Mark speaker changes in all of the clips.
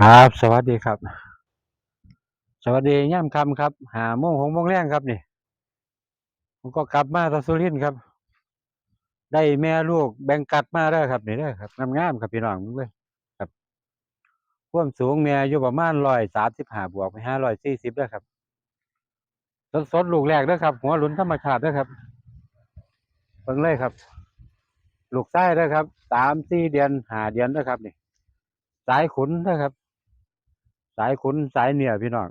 Speaker 1: ครับ สวัสดีครับ สวัสดีย่ำคำครับหาโมงหกโมงแรงครับนี่ผมก็กลับมาตะสุรินทร์ครับ ได้แม่ลูกแบ่งกัดมาได้อครับนี่ได้ครับงามๆครับพี่น้องมึงเลยครับควมสูงแม่อยู่ประมาณร้อยสามสิบห้าบวกไปห้าร้อยสี่สิบได้ครับสดสดลูกแรกเด้ครับ หัวหลุนธรรมชาติเด้ครับเบิ่งเลยครับ ลูกไส้เด้ครับสามสี่เดือนหาเดือนเด้ครับนี่สายขุนเด้อครับ สายขุนสายเหนี่ยพี่น้อง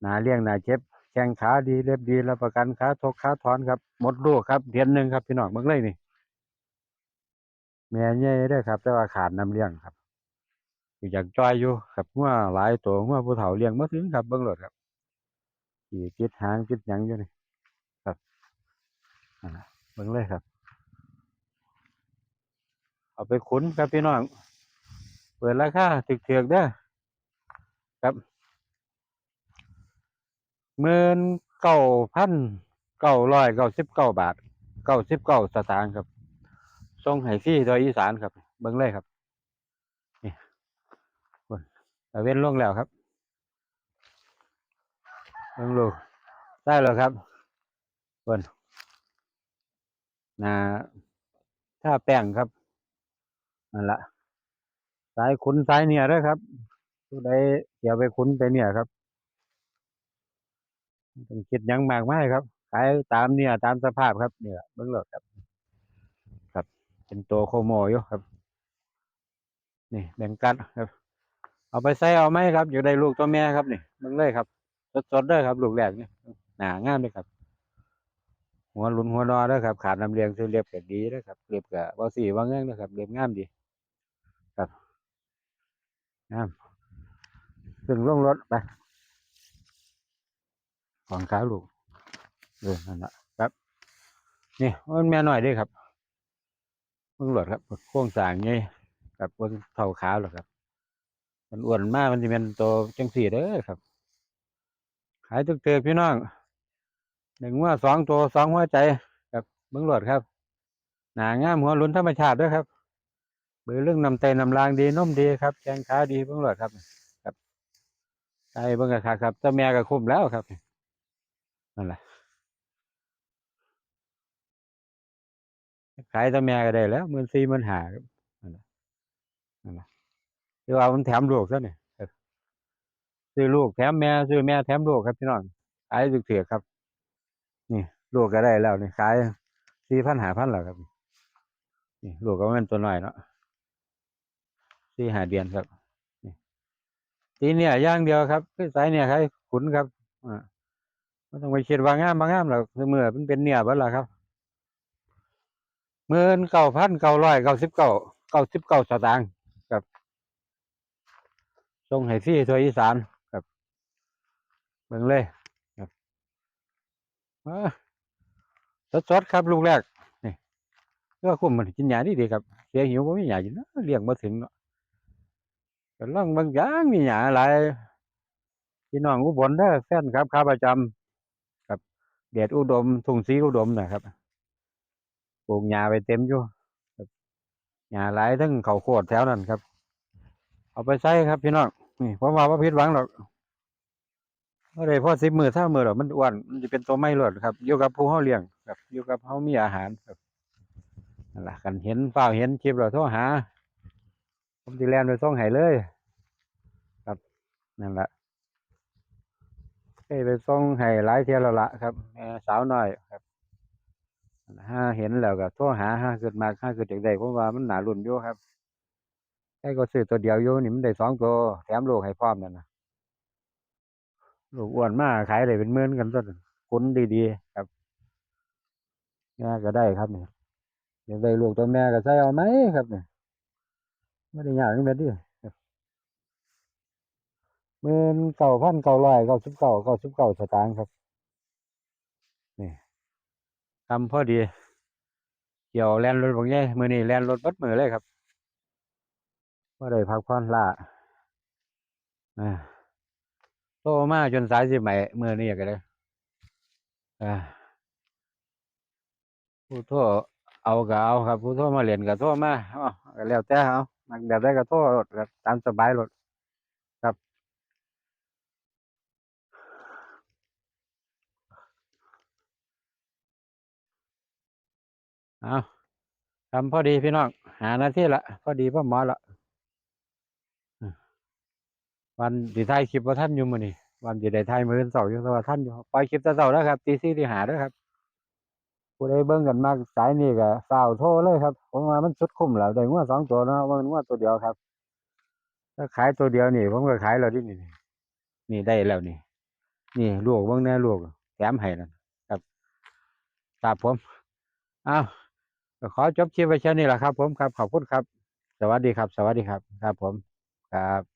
Speaker 1: หนาเลี้ยงหนาเจ็บ แข้งขาดีเล็บดีรับประกันขาทกขาถอนครับหมดลูกครับเดือนหนึ่งครับพี่น้องเบิ่งเลยนี่แม่ใหญ่ได้ครับ แต่ว่าขาดน้ำเลี้ยงครับอยู่อยากจอยอยู่ครับงัวหลายตัวงัวผู้เฒ่าเลี้ยงมาถึงครับเบิ่งรถครับขี่จิดหางจิดหยังอยู่นี่ครับเบิ่งเลยครับ เอาไปขุนครับพี่น้อง เปิดราคาถึกๆเด้อ ครับหมื่นเก้าพันเก้าร้อยเก้าสิบเก้าบาทเก้าสิบเก้าสตางค์ครับส่งให้ฟรีโดยอีสานครับเบิ่งเลยครับนี่คนตะเว้นล่วงแล้วครับเบิ่งลูได้แล้วครับคนนาถ้าแป้งครับนั่นละสายขุนสายเนี่ยด้อครับ ผู้ใดเกี่ยวไปขุนไปเนี่ยครับต้องคิดยังมากมายครับขายตามเนี่ย ตามสภาพครับเนี่ยเบิ่งรถครับ ครับ เป็นตัวโคโมอยู่ครับ นี่แบ่งกัดครับ เอาไปใส่เอาไหมครับ อยู่ได้ลูกตัวแม่ครับนี่เบิ่งเลยครับสดๆด้อครับ ลูกแรกนี่หนางามเลยครับ หัวหลุนหัวนอเด้อครับ ขาดน้ำเลี้ยงซื้อเรียบก็ดีเด้อครับเรียบก็บ่สีว่าเงี้ยนะครับเรียบงามดี ครับงาม ซึ่งลงรถไปของขาลูกเออนั่นแหละครับนี่มันแม่น้อยด้อครับเบิ่งรถครับโค้งสางไงครับเบิ่งเท่าขาหรอกครับ มันอ้วนมากมันจะเป็นตัวจังสี่เด้อครับ ขายตึกเตือพี่น้องหนึ่งว่าสองตัวสองหัวใจครับเบิ้งโหลดครับ หนางามหัวลุนธรรมชาติด้วยครับเบือเรื่องนำเตนำรางดีนมดีครับแกงขาดีเบิ้งโหลดครับ ครับไอ้เบิ้งกะขาครับเจ้าแม่ก็คุ้มแล้วครับนั่นแหละขายเจ้าแม่ก็ได้แล้วหมื่นสี่หมื่นห้าครับนั่นแหละนั่นแหละเดี๋ยวเอามันแถมลูกซะเนี่ยซื้อลูกแถมแม่ซื้อแม่แถมลูกครับพี่น้องขายตึกเถือครับ นี่ลูกก็ได้แล้วนี่ขายสี่พันหาพันแล้วครับนี่ลูกก็มันตัวน้อยเนาะสี่หาเดือนครับ ตีเนี่ยย่างเดียวครับคือสายเนี่ยครับขุนครับอ่าไม่ต้องไปคิดว่างามบางงามหรอกเมื่อมันเป็นเนี่ยเบิดละครับหมื่นเก้าพันเก้าร้อยเก้าสิบเก้าเก้าสิบเก้าสตางค์ครับส่งให้ฟรีทัวอีสานครับเบิ่งเลยครับสดสดๆครับลูกแรกนี่ก็คุ้มมันกินหยาดีดีครับเสียหิวก็ไม่หยากินนะเลี้ยงมาถึงเนาะ ก็ลองบางอย่างมีหยาหลายพี่น้องอุบลเด้อแฟนครับขาประจำครับเดชอุดมทุ่งศรีอุดมนะครับปลูกหญ้าไปเต็มอยู่ครับหญ้าหลายทั้งเขาวโคตรแถวนั้นครับ เอาไปใช้ครับพี่น้องนี่ผมว่าว่าผิดหวังหรอกไม่ได้พอสิบมือถ้ามือหรอกมันอ้วนมันจะเป็นตัวไม่รอดครับอยู่กับผู้เขาเลี้ยงครับอยู่กับเขามีอาหารครับนั่นแหละกันเห็นเปล่าเห็นคลิปเราโทรหา ผมจะแลนไปส่งให้เลย ครับนั่นแหละเคยไปส่งให้หลายเที่ยวแล้วละครับแม่สาวน้อยครับห้าเห็นแล้วก็โทรหาห้าเกิดมาห้าเกิดจากใดผมว่ามันหนารุ่นอยู่ครับแค่ก็ซื้อตัวเดียวอยู่นี่มันได้สองตัวแถมลูกให้พร้อมนั่นนะลูกอ้วนมากขายได้เป็นหมื่อนกันต้นคุ้นดีๆครับแม่ก็ได้ครับเนี่ยอยากได้ลูกตัวแม่ก็ใส่เอาไหมครับเนี่ย ไม่ได้ยากนี่แม่ดิหมื่นเก้าพันเก้าร้อยเก้าสิบเก้าเก้าสิบเก้าสตางค์ครับนี่ทำพอดี เกี่ยวแลนรถบางแย่มือนี่แลนรถบัดมือเลยครับว่าได้พักผ่อนละอ่าโตมาจนสายสิใหม่มือนี่ก็เลยอ่าผู้โทษเอาก็เอาครับผู้โทษมาเรียนก็โทษมาอ๋อก็แล้วแต่เอา มักแบบได้ก็โทษก็ตามสบายรถครับเอาทำพอดีพี่น้องหาหน้าที่ละพอดีพ่อหมอละวันดีท้ายคลิปว่าท่านอยู่มื้อนี้วันดีได้ท้ายมื้ออนเสาร์อยู่แต่ว่าท่านอยู่ปล่อยคลิปแต่เสาร์แล้วครับตีสี่ตีหาเด้อครับ ผู้ใดเบิ่งกันมากสายนี้ก็ฝ้าวโทรเลยครับผมว่ามันสุดคุ้มแล้วได้งัวสองตัวเนาะว่ามันงัวตัวเดียวครับ ถ้าขายตัวเดียวนี่ ผมก็ขายแล้วดินี่นี่ได้แล้วนี่ นี่ลูกเบิ่งแน่ลูกแถมให้นั่นครับครับผมอ้าวขอจบคลิปไว้แค่นี้แหละครับ ผมครับขอบคุณครับ สวัสดีครับ สวัสดีครับ ครับผมครับ